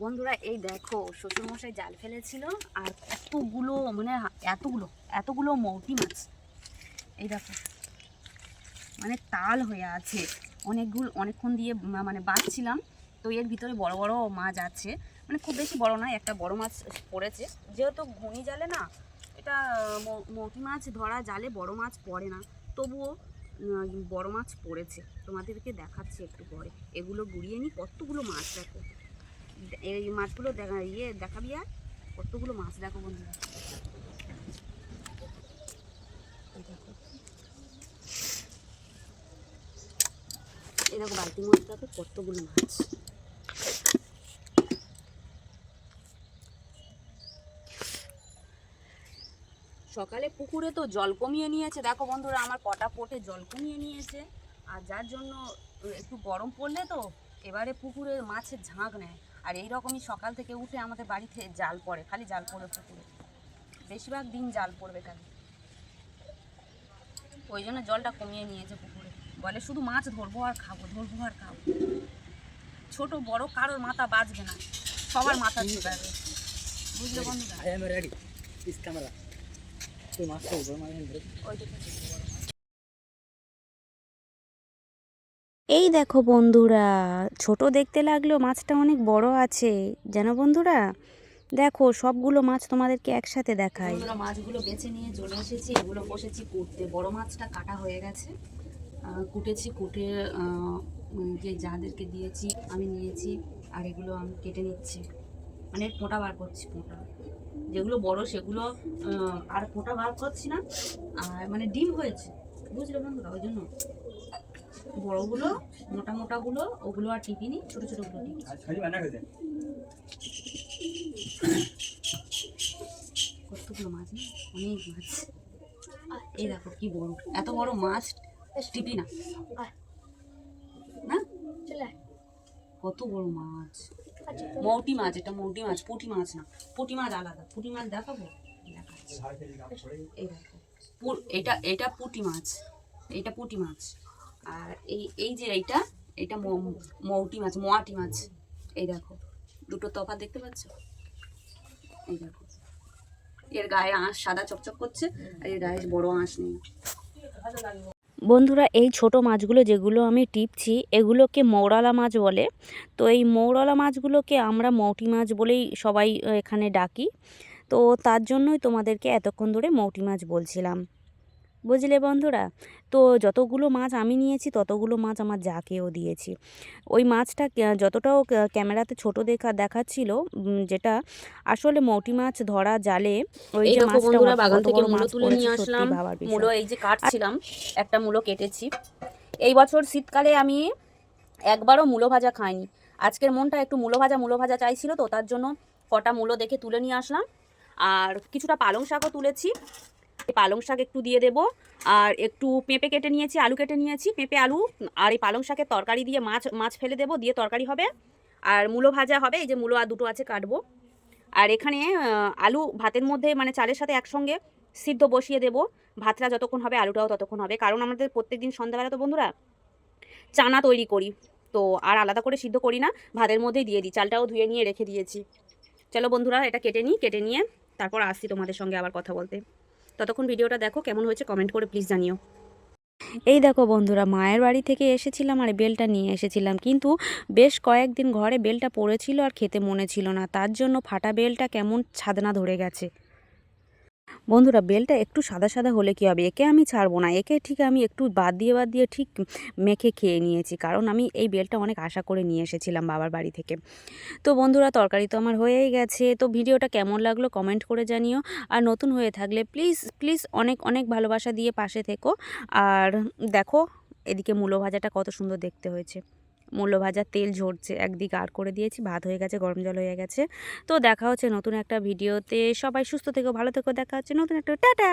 বন্ধুরা, এই দেখো, শ্বশুরমশাই জাল ফেলেছিল আর এতগুলো মানে এতগুলো এতগুলো মৌটি মাছ। এই দেখো মানে তাল হয়ে আছে। অনেকগুলো, অনেকক্ষণ দিয়ে মানে বাঁচছিলাম। তো এর ভিতরে বড় বড় মাছ আছে। মানে খুব বেশি বড় নয়, একটা বড় মাছ পড়েছে। যেহেতু ঘুনি জালে না, এটা মৌটি মাছ ধরা জালে বড় মাছ পড়ে না। তবুও বড় মাছ পড়েছে। তোমাদেরকে দেখাচ্ছি একটু পরে। এগুলো গুড়িয়ে নিই কতগুলো মাছ দেখো। এই মাছগুলো দেখা ইয়ে দেখাবি আর? কতগুলো মাছ দেখো বন্ধুরা। এরকম বালতি মাছ দেখো কতগুলো মাছ। সকালে পুকুরে তো জল কমিয়ে নিয়েছে। দেখো বন্ধুরা, আমার কটা পোটে জল কমিয়ে নিয়েছে। আর যার জন্য একটু গরম পড়লে তো এবারে পুকুরে মাছের ঝাঁক নেয়। আর এই রকমই সকাল থেকে উঠে আমাদের বাড়িতে জাল পড়ে, খালি জাল পড়ে পুকুরে। বেশিরভাগ দিন জাল পড়বে খালি। ওই জন্য জলটা কমিয়ে নিয়েছে পুকুরে। বলে শুধু মাছ ধরবো আর খাব, ধরবো আর খাব। ছোট, বড় কারোর মাথা বাজবে না। সবার মাথা ঢুকাবে বুঝলে বন্ধুরা? এই দেখো বন্ধুরা, ছোট দেখতে লাগলেও মাছটা অনেক বড় আছে। যেন বন্ধুরা? দেখো, সবগুলো মাছ তোমাদেরকে একসাথে দেখাই। মাছগুলো বেছে নিয়ে চলে এসেছি। এগুলো বসেছি কুটতে। বড় মাছটা কাটা হয়ে গেছে। কুটেছি, কুটে যে যাদেরকে দিয়েছি, আমি নিয়েছি, আর এগুলো আমি কেটে নিচ্ছি। মানে ফোঁটা বার করছি, ফোঁটা। যেগুলো বড় সেগুলো আর ফোঁটা বার করছি না। আর মানে ডিম হয়েছে। বুঝলে বন্ধুরা ওই জন্য। বড়গুলো মোটা মোটাগুলো ওগুলো আর টিপিনি ছোটো ছোটোগুলো খেতে কতগুলো মাছ না? অনেক মাছ। এই দেখো কি বড়। এত বড় মাছ টিপি না? না? কত বড় মাছ। মৌটি মাছ, এটা মৌটি মাছ, পুঁটি মাছ না। পুঁটি মাছ আলাদা। পুঁটি মাছ দেখাবো? দেখো। এটা এটা পুঁটি মাছ। এটা পুঁটি মাছ। আর এই এই যে এইটা, এটা মৌটি মাছ, মোয়াটি মাছ। এই দেখো। দুটো তফাৎ দেখতে পাচ্ছ? এই দেখো। এর গায়ে আঁশ, সাদা চকচক করছে, আর এর গায়ে বড় আঁশ নেই। বন্ধুরা, এই ছোট মাছগুলো যেগুলো আমি টিপছি, এগুলোকে মৌরালা মাছ বলে। তো এই মৌরালা মাছগুলোকে আমরা মৌটি মাছ বলেই সবাই এখানে ডাকি। তো তার জন্যই তোমাদেরকে এতক্ষণ ধরে মৌটি মাছ বলছিলাম। বুঝলে বন্ধুরা? তো যতগুলো মাছ আমি নিয়েছি ততগুলো মাছ আমার যাকেও দিয়েছি। ওই মাছটা যতটাও ক্যামেরাতে ছোট দেখা দেখাচ্ছিল যেটা আসলে মৌটি মাছ ধরা জালে ওই যে মাছটা বাগান থেকে মূলো মাছ তুলে নিয়ে আসলাম। মূলো এই যে কাটছিলাম একটা মূলো কেটেছি। এই বছর শীতকালে আমি একবারও মূলো ভাজা খাইনি। আজকের মনটা একটু মূলো ভাজা মূলো ভাজা চাইছিল তো তার জন্য কটা মূলো দেখে তুলে নিয়ে আসলাম। আর কিছুটা পালং শাকও তুলেছি। পালং শাক একটু দিয়ে দেবো। আর একটু পেঁপে কেটে নিয়েছি, আলু কেটে নিয়েছি। পেঁপে, আলু আর এই পালং শাকের তরকারি দিয়ে মাছ মাছ ফেলে দেবো, দিয়ে তরকারি হবে। আর মূলো ভাজা হবে, এই যে মূলো আর দুটো আছে কাটবো। আর এখানে আলু ভাতের মধ্যে মানে চালের সাথে একসঙ্গে সিদ্ধ বসিয়ে দেবো। ভাতটা যতক্ষণ হবে, আলুটাও ততক্ষণ হবে। কারণ আমাদের প্রত্যেকদিন সন্ধ্যাবেলা তো বন্ধুরা চানা তৈরি করি। তো আর আলাদা করে সিদ্ধ করি না, ভাতের মধ্যেই দিয়ে দিই। চালটাও ধুয়ে নিয়ে রেখে দিয়েছি। চলো বন্ধুরা, এটা কেটে নিই, কেটে নিয়ে তারপর আসছি তোমাদের সঙ্গে আবার কথা বলতে। ততক্ষণ ভিডিওটা দেখো, কেমন হয়েছে কমেন্ট করে প্লিজ জানিও। এই দেখো বন্ধুরা, মায়ের বাড়ি থেকে এসেছিলাম আর বেলটা নিয়ে এসেছিলাম, কিন্তু বেশ কয়েকদিন ঘরে বেলটা পড়েছিল আর খেতে মনে ছিল না, তার জন্য ফাটা বেলটা কেমন ছাদনা ধরে গেছে। বন্ধুরা বেলটা একটু সাদা সাদা হলে কী হবে? একে আমি ছাড়বো না। একে ঠিক আমি একটু বাদ দিয়ে বাদ দিয়ে ঠিক মেখে খেয়ে নিয়েছি। কারণ আমি এই বেলটা অনেক আশা করে নিয়ে এসেছিলাম বাবার বাড়ি থেকে। তো বন্ধুরা, তরকারি তো আমার হয়েই গেছে। তো ভিডিওটা কেমন লাগল কমেন্ট করে জানিও। আর নতুন হয়ে থাকলে প্লিজ প্লিজ অনেক অনেক ভালোবাসা দিয়ে পাশে থেকো। আর দেখো, এদিকে মূলো ভাজাটা কত সুন্দর দেখতে হয়েছে। মূলো ভাজার তেল ঝরছে, একদিক আর করে দিয়েছি, ভাত হয়ে গেছে, গরম জল হয়ে গেছে। তো দেখা হচ্ছে নতুন একটা ভিডিওতে, সবাই সুস্থ থেকো, ভালো থেকো, দেখা হচ্ছে নতুন একটা, টাটা!